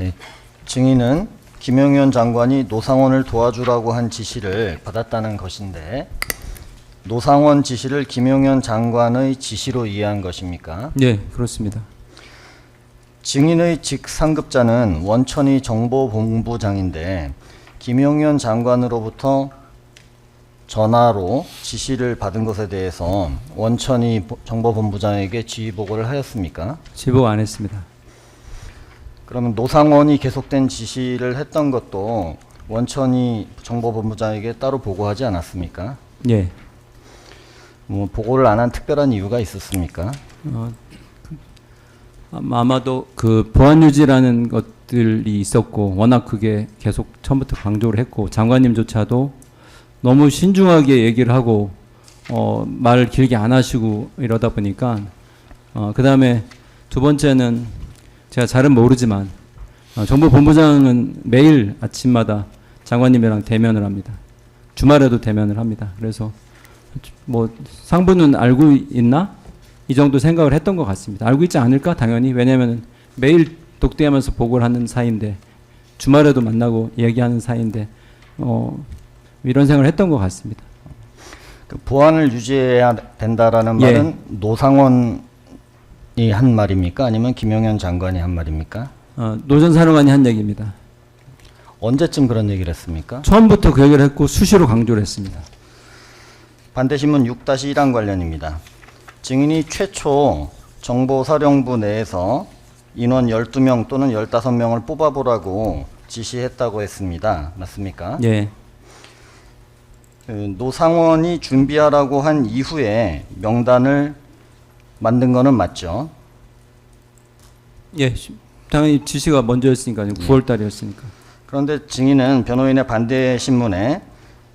네, 증인은 김영현 장관이 노상원을 도와주라고 한 지시를 받았다는 것인데 노상원 지시를 김영현 장관의 지시로 이해한 것입니까? 예, 그렇습니다. 증인의 직상급자는 원천이 정보본부장인데 김용현 장관으로부터 전화로 지시를 받은 것에 대해서 원천이 보- 정보본부장에게 지휘 보고를 하였습니까? 지복 안 했습니다. 그러면 노상원이 계속된 지시를 했던 것도 원천이 정보본부장에게 따로 보고하지 않았습니까? 예. 뭐 보고를 안 한 특별한 이유가 있었습니까? 어, 그, 아마- 아마도 그 보안 유지라는 것들이 있었고 워낙 그게 계속 처음부터 강조를 했고 장관님조차도 너무 신중하게 얘기를 하고 어, 말을 길게 안 하시고 이러다 보니까 어, 그 다음에 두 번째는 제가 잘은 모르지만 어, 정보본부장은 매일 아침마다 장관님이랑 대면을 합니다. 주말에도 대면을 합니다. 그래서 뭐 상부는 알고 있나? 이 정도 생각을 했던 것 같습니다. 알고 있지 않을까? 당연히. 왜냐하면 매일 독대하면서 보고를 하는 사이인데 주말에도 만나고 얘기하는 사이인데 어, 이런 생각을 했던 것 같습니다. 그 보안을 유지해야 된다라는 예. 말은 노상원이 한 말입니까? 아니면 김용현 장관이 한 말입니까? 어, 노전 사령관이 한 얘기입니다. 언제쯤 그런 얘기를 했습니까? 처음부터 그 얘기를 했고 수시로 강조를 했습니다. 반대신문 6-1항 관련입니다. 증인이 최초 정보사령부 내에서 인원 12명 또는 15명을 뽑아보라고 지시했다고 했습니다. 맞습니까? 예, 그 노상원이 준비하라고 한 이후에 명단을 만든 거는 맞죠? 예, 시- 당연히 지시가 먼저였으니까 9월 달이었으니까. 그런데 증인은 변호인의 반대 신문에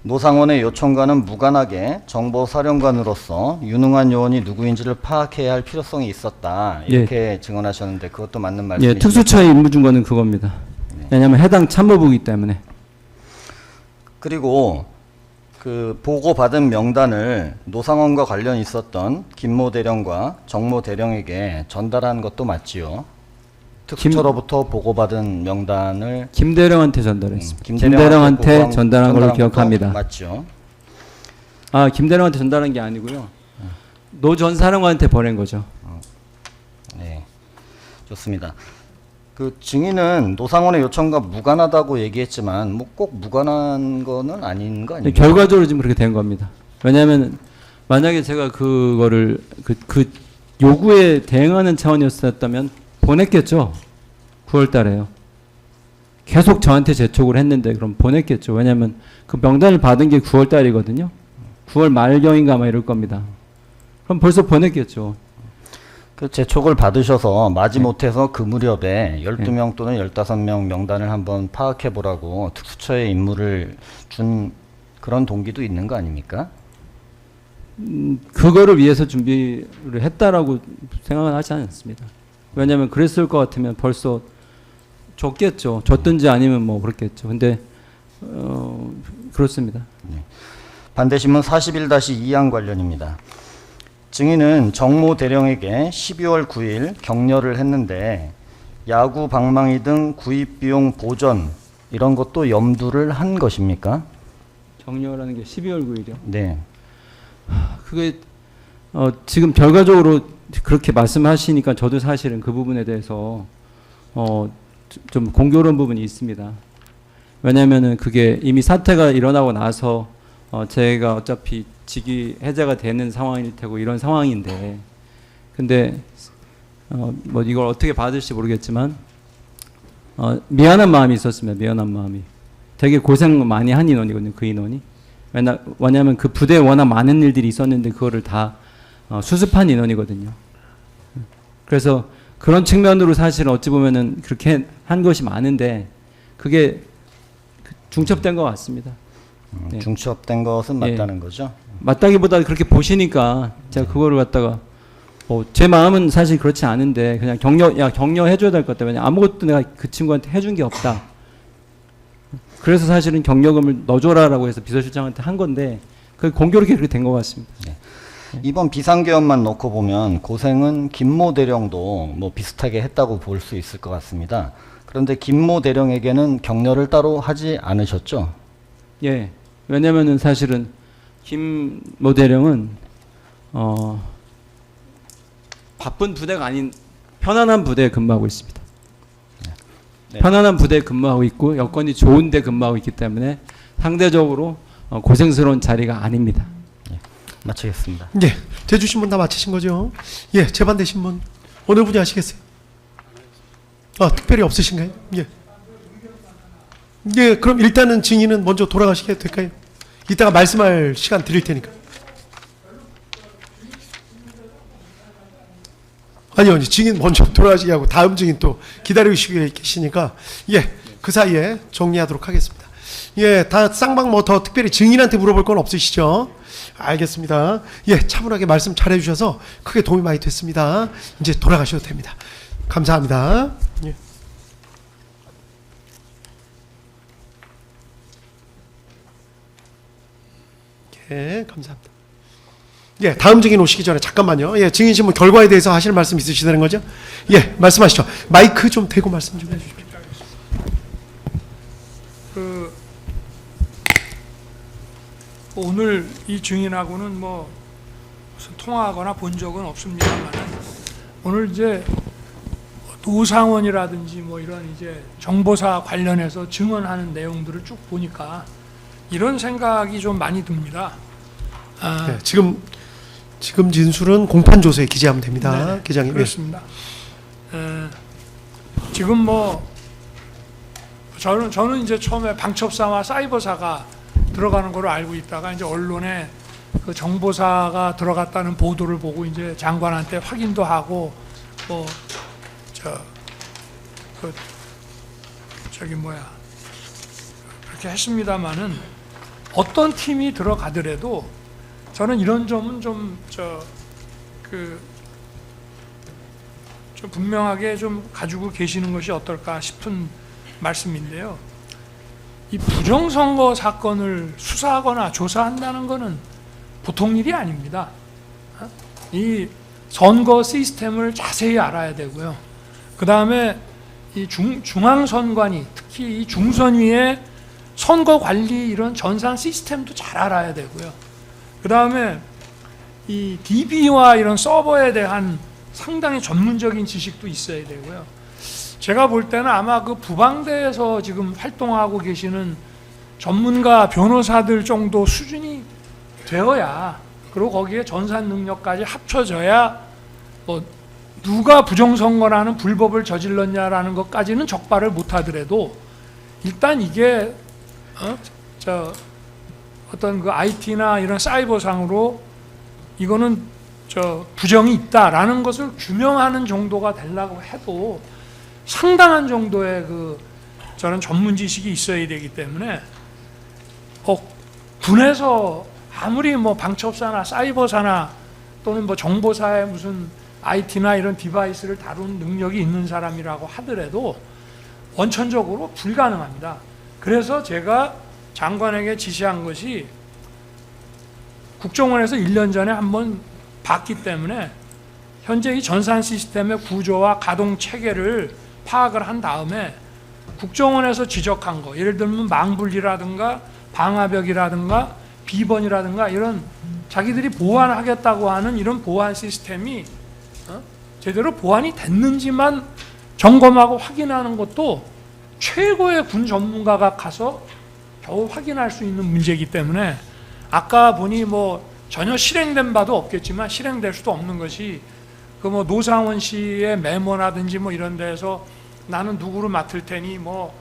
노상원의 요청과는 무관하게 정보사령관으로서 유능한 요원이 누구인지를 파악해야 할 필요성이 있었다 이렇게 증언하셨는데 그것도 맞는 예, 말씀이시죠? 특수처의 임무 준거는 그겁니다. 왜냐하면 해당 참모부이기 때문에. 그리고 그 보고 받은 명단을 노상원과 관련 있었던 김모 대령과 정모 대령에게 전달한 것도 맞지요. 특수처로부터 보고받은 명단을 김대령한테 전달했습니다. 음, 김대령한테 보고한- 전달한 걸로 기억합니다. 맞죠. 아, 김대령한테 전달한 게 아니고요. 노 전 사령관한테 보낸 거죠. 네, 좋습니다. 그 증인은 노상원의 요청과 무관하다고 얘기했지만 뭐 꼭 무관한 거는 아닌 거 아닙니까? 결과적으로 지금 그렇게 된 겁니다. 왜냐하면 만약에 제가 그거를 그, 그 요구에 대응하는 차원이었다면 보냈겠죠. 9월 달에요. 계속 저한테 재촉을 했는데 그럼 보냈겠죠. 왜냐하면 그 명단을 받은 게 9월 달이거든요. 9월 말경인가 아마 이럴 겁니다. 그럼 벌써 보냈겠죠. 그 재촉을 받으셔서 마지못해서 그 무렵에 12명 또는 15명 명단을 한번 파악해 보라고 특수처의 임무를 준 그런 동기도 있는 거 아닙니까? 음, 그거를 위해서 준비를 했다라고 생각은 하지 않습니다. 왜냐하면 그랬을 것 같으면 벌써 줬겠죠. 줬든지 아니면 뭐 그렇겠죠. 근데 어, 그렇습니다. 반대신문 41-2항 관련입니다. 증인은 정모 대령에게 12월 9일 격려를 했는데 야구 방망이 등 구입 비용 보전 이런 것도 염두를 한 것입니까? 정려라는 게 12월 9일이요. 네. 그게 어, 지금 결과적으로 그렇게 말씀하시니까 저도 사실은 그 부분에 대해서 어, 좀- 좀 공교로운 부분이 있습니다. 왜냐하면은 그게 이미 사태가 일어나고 나서 어, 제가 어차피 직위 해제가 되는 상황일 테고 이런 상황인데 근데 어, 뭐 이걸 어떻게 받을지 모르겠지만 어, 미안한 마음이 있었습니다. 미안한 마음이 되게 고생 많이 한 인원이거든요. 그 인원이 왜냐, 왜냐하면 그 부대에 워낙 많은 일들이 있었는데 그거를 다 어, 수습한 인원이거든요. 그래서 그런 측면으로 사실 어찌 보면은 그렇게 한 것이 많은데 그게 그 중첩된 것 같습니다. 음, 네. 중첩된 것은 예. 맞다는 거죠. 맞다기보다 그렇게 보시니까 제가 그거를 갖다가 뭐 제 마음은 사실 그렇지 않은데 그냥 격려 야 격려 해 줘야 될 것 같다. 왜냐 아무것도 내가 그 친구한테 해준 게 없다. 그래서 사실은 격려금을 넣어줘라라고 해서 비서실장한테 한 건데 그 공교롭게 그렇게 된 것 같습니다. 이번 비상계엄만 놓고 보면 고생은 김모 대령도 뭐 비슷하게 했다고 볼 수 있을 것 같습니다. 그런데 김모 대령에게는 격려를 따로 하지 않으셨죠? 예. 왜냐면은 사실은 김 모대령은 어 바쁜 부대가 아닌 편안한 부대에 근무하고 있습니다. 네. 편안한 부대에 근무하고 있고 여건이 좋은데 근무하고 있기 때문에 상대적으로 어, 고생스러운 자리가 아닙니다. 마치겠습니다. 예, 대주신 분다 마치신 거죠? 예, 재반되신 분 어느 분이 하시겠어요? 아, 특별히 없으신가요? 예. 예, 그럼 일단은 증인은 먼저 돌아가시게 될까요? 이따가 말씀할 시간 드릴 테니까. 아니요, 아니, 증인 먼저 돌아가시게 하고 다음 증인 또 기다리시고 계시니까 예, 그 사이에 정리하도록 하겠습니다. 예, 다 쌍방 뭐 더 특별히 증인한테 물어볼 건 없으시죠? 알겠습니다. 예, 차분하게 말씀 잘 해주셔서 크게 도움이 많이 됐습니다. 이제 돌아가셔도 됩니다. 감사합니다. 예. 예, 감사합니다. 예, 다음 증인 오시기 전에 잠깐만요. 예, 증인 신문 결과에 대해서 하실 말씀 있으시다는 거죠? 예, 말씀하시죠. 마이크 좀 대고 말씀 좀 해주십시오. 그 오늘 이 증인하고는 뭐 통화하거나 본 적은 없습니다만 오늘 이제 노상원이라든지 뭐 이런 이제 정보사 관련해서 증언하는 내용들을 쭉 보니까 이런 생각이 좀 많이 듭니다. 아, 예, 지금 지금 진술은 공판 조서에 기재하면 됩니다. 네, 기장님. 예. 그렇습니다. 에, 지금 뭐 저는 저는 이제 처음에 방첩사와 사이버사가 들어가는 걸로 알고 있다가 이제 언론에 그 정보사가 들어갔다는 보도를 보고 이제 장관한테 확인도 하고 뭐저그 저기 뭐야 그렇게 했습니다마는 어떤 팀이 들어가더라도 저는 이런 점은 좀 저 그 좀 분명하게 좀 가지고 계시는 것이 어떨까 싶은 말씀인데요. 이 부정선거 사건을 수사하거나 조사한다는 것은 보통 일이 아닙니다. 어? 이 선거 시스템을 자세히 알아야 되고요. 그 다음에 이 중, 중앙선관위, 특히 이 중선위의 선거 관리 이런 전산 시스템도 잘 알아야 되고요. 그 다음에 이 DB와 이런 서버에 대한 상당히 전문적인 지식도 있어야 되고요. 제가 볼 때는 아마 그 부방대에서 지금 활동하고 계시는 전문가 변호사들 정도 수준이 되어야 그리고 거기에 전산 능력까지 합쳐져야 뭐 누가 부정선거라는 불법을 저질렀냐라는 것까지는 적발을 못하더라도 일단 이게 어? 저 어떤 그 IT나 이런 사이버상으로 이거는 저 부정이 있다라는 것을 규명하는 정도가 되려고 해도 상당한 정도의 그 저는 전문 지식이 있어야 되기 때문에 어, 군에서 아무리 뭐 방첩사나 사이버사나 또는 뭐 정보사의 무슨 IT나 이런 디바이스를 다룬 능력이 있는 사람이라고 하더라도 원천적으로 불가능합니다. 그래서 제가 장관에게 지시한 것이 국정원에서 1년 전에 한번 봤기 때문에 현재 이 전산 시스템의 구조와 가동 체계를 파악을 한 다음에 국정원에서 지적한 거 예를 들면 망불이라든가 방화벽이라든가 비번이라든가 이런 자기들이 보완하겠다고 하는 이런 보안 시스템이 어? 제대로 보완이 됐는지만 점검하고 확인하는 것도 최고의 군 전문가가 가서 겨우 확인할 수 있는 문제이기 때문에 아까 보니 뭐 전혀 실행된 바도 없겠지만 실행될 수도 없는 것이 그 뭐 노상원 씨의 메모라든지 뭐 이런 데서 나는 누구를 맡을 테니 뭐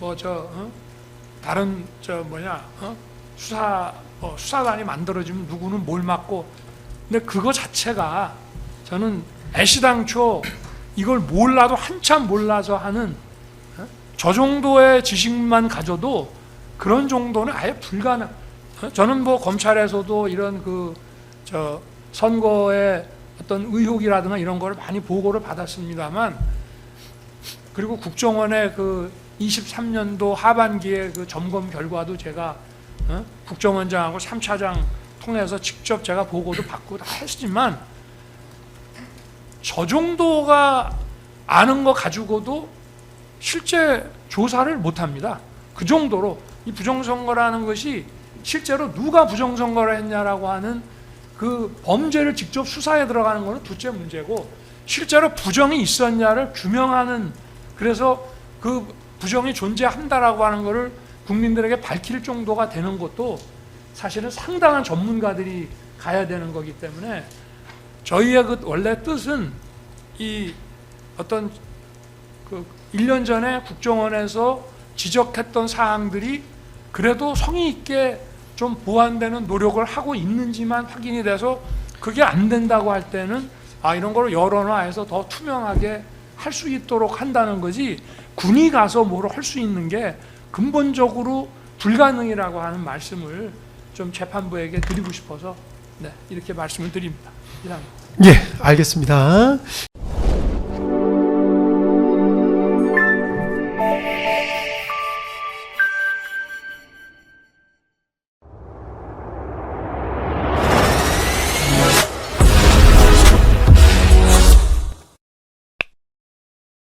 뭐 저 다른 저 뭐냐 어? 수사 어, 수사관이 만들어지면 누구는 뭘 맡고 근데 그거 자체가 저는 애시당초 이걸 몰라도 한참 몰라서 하는 어? 저 정도의 지식만 가져도 그런 정도는 아예 불가능. 어? 저는 뭐 검찰에서도 이런 그 저 선거의 어떤 의혹이라든가 이런 거를 많이 보고를 받았습니다만 그리고 국정원의 그 23년도 하반기에 그 점검 결과도 제가 어? 국정원장하고 3차장 통해서 직접 제가 보고도 받고 다 했지만 저 정도가 아는 거 가지고도 실제 조사를 못 합니다. 그 정도로 이 부정선거라는 것이 실제로 누가 부정선거를 했냐라고 하는 그 범죄를 직접 수사에 들어가는 것은 둘째 문제고 실제로 부정이 있었냐를 규명하는 그래서 그 부정이 존재한다라고 하는 것을 국민들에게 밝힐 정도가 되는 것도 사실은 상당한 전문가들이 가야 되는 거기 때문에 저희의 그 원래 뜻은 이 어떤 그 1년 전에 국정원에서 지적했던 사항들이 그래도 성의 있게 좀 보완되는 노력을 하고 있는지만 확인이 돼서 그게 안 된다고 할 때는 아 이런 거를 여론화해서 더 투명하게 할 수 있도록 한다는 거지 군이 가서 뭘할수 있는 게 근본적으로 불가능이라고 하는 말씀을 좀 재판부에게 드리고 싶어서 네, 이렇게 말씀을 드립니다. 이상. 예, 알겠습니다.